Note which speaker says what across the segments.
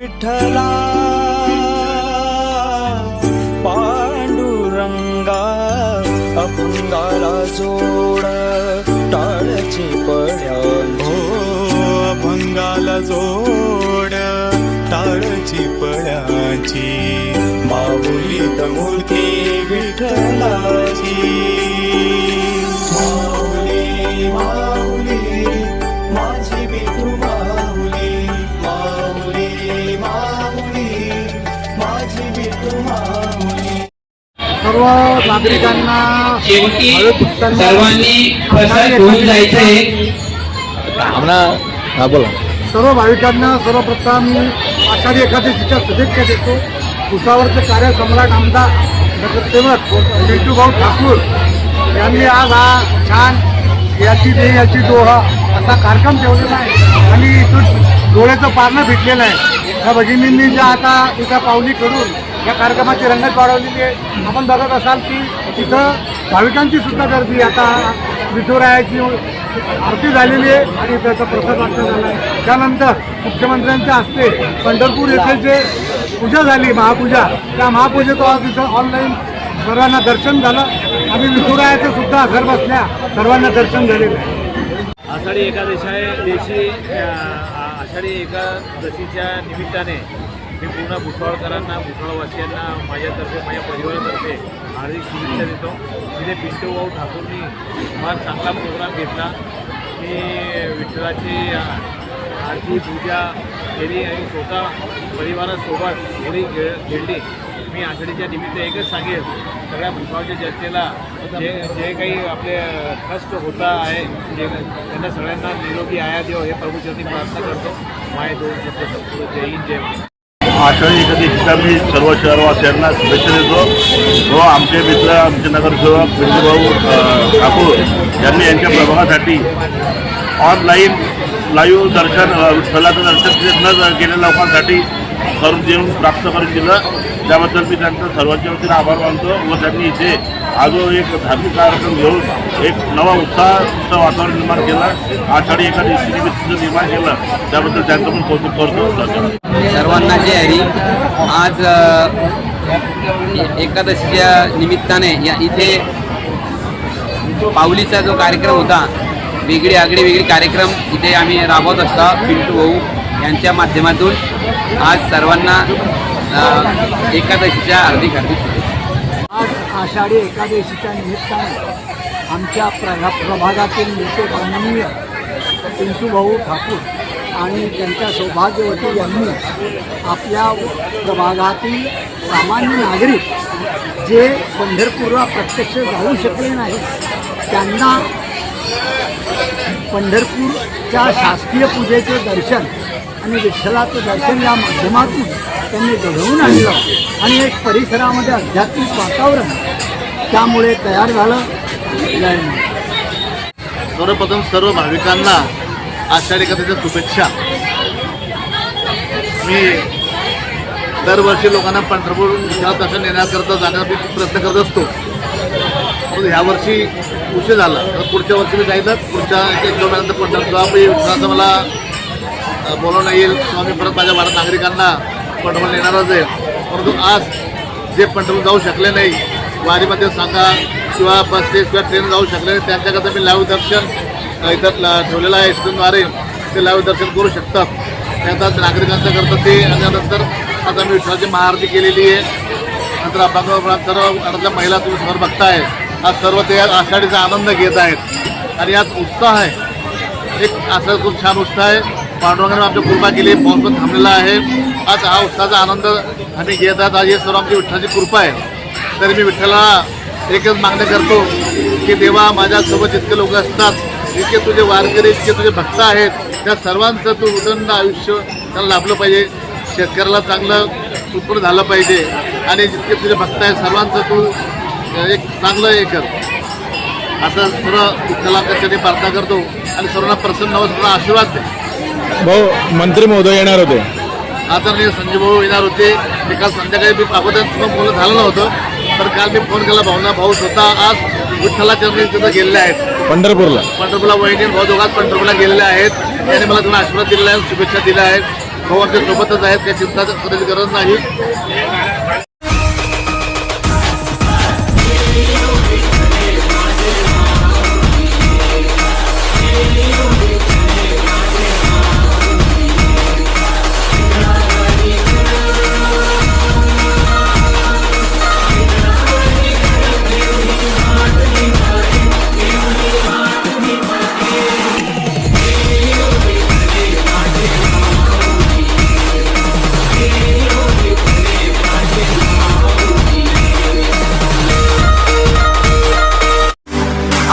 Speaker 1: विठ्ठला पांडुरंगा अपंगाला जोड टाळची पड्या
Speaker 2: हो अभंगाला जोड टाळची पड्याची.
Speaker 1: माऊली मूर्ती
Speaker 3: सर्व नागरिकांना
Speaker 4: सर्वांनी जायचंय.
Speaker 3: सर्व भाविकांना सर्वप्रथम मी आषाढी एकादशीच्या शुभेच्छा देतो. उसावरचे कार्य सम्राट आमदार नगरसेवक भाऊ ठाकूर यांनी आज हा छान याची दे याची दोहा असा कार्यक्रम ठेवलेला आहे. आणि इथून डोळ्याचं पारणं भेटलेलं आहे. त्या भगिनींनी ज्या आता एका पावली करून या कार्यक्रमाची रंगत वाढवलेली आहे. आपण बघत असाल की तिथं भाविकांची सुद्धा गर्दी आता विठुरायाची आरती झालेली आहे आणि त्याचा प्रसाद वाटला झाला आहे. त्यानंतर मुख्यमंत्र्यांच्या हस्ते पंढरपूर येथे जे पूजा झाली महापूजा त्या महापूजेचं आज तिथं ऑनलाईन सर्वांना दर्शन झालं. आणि विठुरायाचं सुद्धा घर बसल्या सर्वांना दर्शन झालेलं आहे.
Speaker 5: आषाढी एकादशी आहे. देशी आषाढी एकादशीच्या निमित्ताने मी पूर्ण भुसावळकरांना भुसावळवासियांना माझ्यातर्फे माझ्या परिवारातर्फे हार्दिक शुभेच्छा देतो. तिथे पिंटू भाऊ ठाकूरनी फार चांगला प्रोग्राम घेतला. मी विठ्ठलाची आरती पूजा केली आणि स्वतः परिवारासोबत होळी खेळ खेळली. मी आषाढीच्या निमित्त एकच सांगेल सगळ्या भुसावळच्या जनतेला जे जे काही आपले कष्ट होता आहे जे त्यांना सगळ्यांना निरोगी आया देव हे प्रभूचरणी प्रार्थना करतो. माय दोन शब्द संपूर्ण जय हिंद जय
Speaker 6: आषाढी एकादशीच्या मी सर्व शहरवासियांना शुभेच्छा देतो. व आमचे मित्र आमचे नगरसेवक बिंदूभाऊ ठाकूर यांनी यांच्या प्रभागासाठी ऑनलाईन लाईव्ह दर्शन स्थलाचं दर्शन न केलेल्या लोकांसाठी करून देऊन प्राप्त करून दिलं. त्याबद्दल मी त्यांचा सर्वांच्या वतीनं आभार मानतो व त्यांनी इथे हा एक धार्मिक कार्यक्रम घेऊन एक नवा उत्साहाचं वातावरण निर्माण केलं. आषाढी एकादशी निमित्त निर्माण केलं. त्याबद्दल त्यांचं पण कौतुक करतो.
Speaker 4: सर्वांना जय हरी. आज एकादशीच्या निमित्ताने या इथे पावलीचा जो कार्यक्रम होता वेगळी आगळी वेगळी कार्यक्रम इथे आम्ही राबवत असतो. पिंटू भाऊ यांच्या माध्यमातून. आज सर्वांना एकादशीच्या हार्दिक हार्दिक
Speaker 3: आज आषाढी एकादशीच्या निमित्ताने आमच्या प्रभा प्रभागातील नेते माननीय पिंटूभाऊ ठाकूर आणि त्यांच्या सौभाग्यवती यांनी आपल्या प्रभागातील सामान्य नागरिक जे पंढरपूरला प्रत्यक्ष जाऊ शकले नाही त्यांना पंढरपूरच्या शासकीय पूजेचे दर्शन आणि विठ्ठलाचं दर्शन या माध्यमातून त्यांनी घडवून आणलं. आणि एक परिसरामध्ये आध्यात्मिक वातावरण त्यामुळे तयार झालं.
Speaker 6: सर्वप्रथम सर्व भाविकांना आषाढी कथेच्या शुभेच्छा. मी दरवर्षी लोकांना पंढरपूर विठ्ठला दर्शन येण्याकरता जाण्यासाठी प्रयत्न करत असतो. ह्या वर्षी उशीर झाला. तर पुढच्या वर्षी मी जाईलच. पुढच्या एक दोन महिन्यानंतर पंढरपूर मला बोलवलं येईल. किंवा मी परत माझ्या भारत नागरिकांना पंढरपूर येणारच आहे. परंतु आज जे पंढरपूर जाऊ शकले नाही वारीमध्ये सांगा किंवा बसेस किंवा ट्रेन जाऊ शकले नाही त्यांच्याकरता मी लाईव्ह दर्शन इथं ठेवलेलं आहे. स्क्रीनद्वारे ते लाईव्ह दर्शन करू शकतात. त्यात नागरिकांचं करता ते आणि त्यानंतर आता मी विश्वाची महाआरती केलेली आहे. नंतर अभंग सर्व आता महिला तुम्ही समोर बघताय. आज सर्व ते आषाढीचा आनंद घेत आहेत. आणि यात उत्साह आहे. एक असा खूप छान उत्साह आहे. पांडुरंगाने आमच्या कृपा केली पाऊस पण थांबलेला आहे. आज हा उत्साहाचा आनंद आम्ही घेत आहात आज हे सर्व आमची विठ्ठलाची कृपा आहे. तरी मी विठ्ठलाला एकच मागणं करतो की देवा माझ्यासोबत जितके लोक असतात जितके तुझे वारकरी जितके तुझे भक्त आहेत त्या सर्वांचं तू उदंड आयुष्य त्याला लाभलं पाहिजे. शेतकऱ्याला चांगलं उत्पन्न झालं पाहिजे. आणि जितके तुझे भक्त आहेत सर्वांचं तू एक चांगलं हे कर. असं सर्व विठ्ठलाकडे प्रार्थना करतो. आणि सर्वांना प्रसन्न व सर्वांना आशीर्वाद दे.
Speaker 2: भाऊ मंत्री महोदय येणार होते.
Speaker 6: आदरणीय संजय भाऊ येणार होते. ते काल संध्याकाळी मी अगोदर बोलणं झालं नव्हतं तर काल मी फोन केला भाऊना. भाऊ स्वतः आज विठ्ठलाच्या तिथं गेलेले आहेत.
Speaker 2: पंढरपूरला.
Speaker 6: पंढरपूरला वहिनी भाऊ दोघात पंढरपूरला गेलेले आहेत. त्यांनी मला तुम्हाला आशीर्वाद दिलेला आहे शुभेच्छा दिल्या आहेत. भाऊ आमच्या सोबतच आहेत काही चिंता करायची गरज नाही.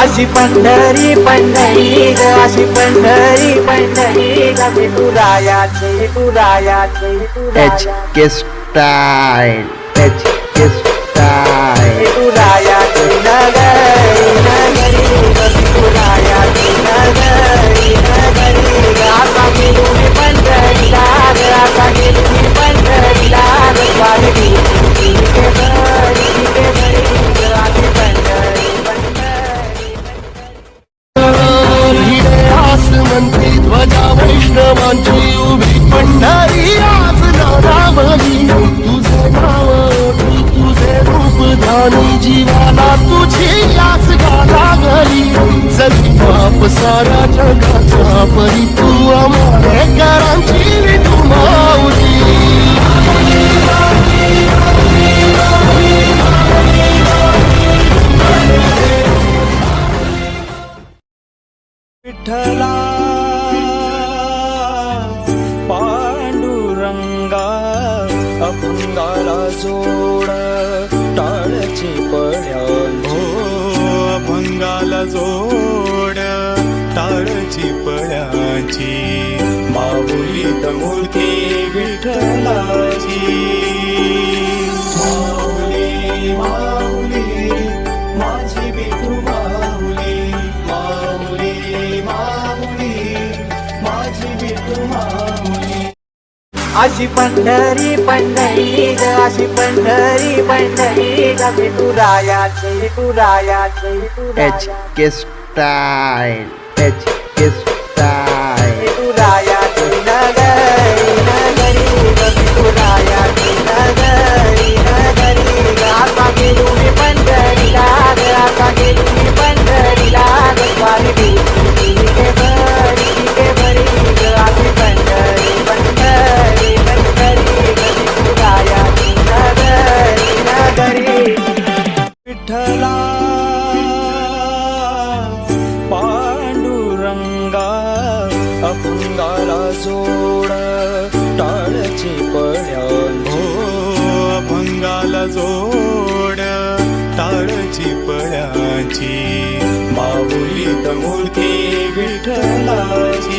Speaker 7: अशी पंढरी पंढरी ग अशी पंढरी पंढरी ग विठुरायाची विठुरायाची
Speaker 8: H K style H K style
Speaker 7: विठुरायाची नगरी नगरी विठुरायाची नगरी.
Speaker 2: जोड टाळची पड्या हो अभंगाला जोड टाळची पड्याची माऊली मूर्ती विठ्ठलाची.
Speaker 1: माऊली माऊली
Speaker 7: अशी पंढरी पंढरी ग अशी पंढरी पंढरी ग. विठुरायाची विठुरायाची
Speaker 8: H K style H K style.
Speaker 7: विठुरायाची नगरी नगरी ग विठुरायाची नगरी नगरी ग. आता गेलो मी
Speaker 2: पांडुरंगा अभंगाला हो, जोड टाळची पड्या हो अभंगाला जोड टाळची पळ्याची माऊली मूर्ती विठ्ठलाची.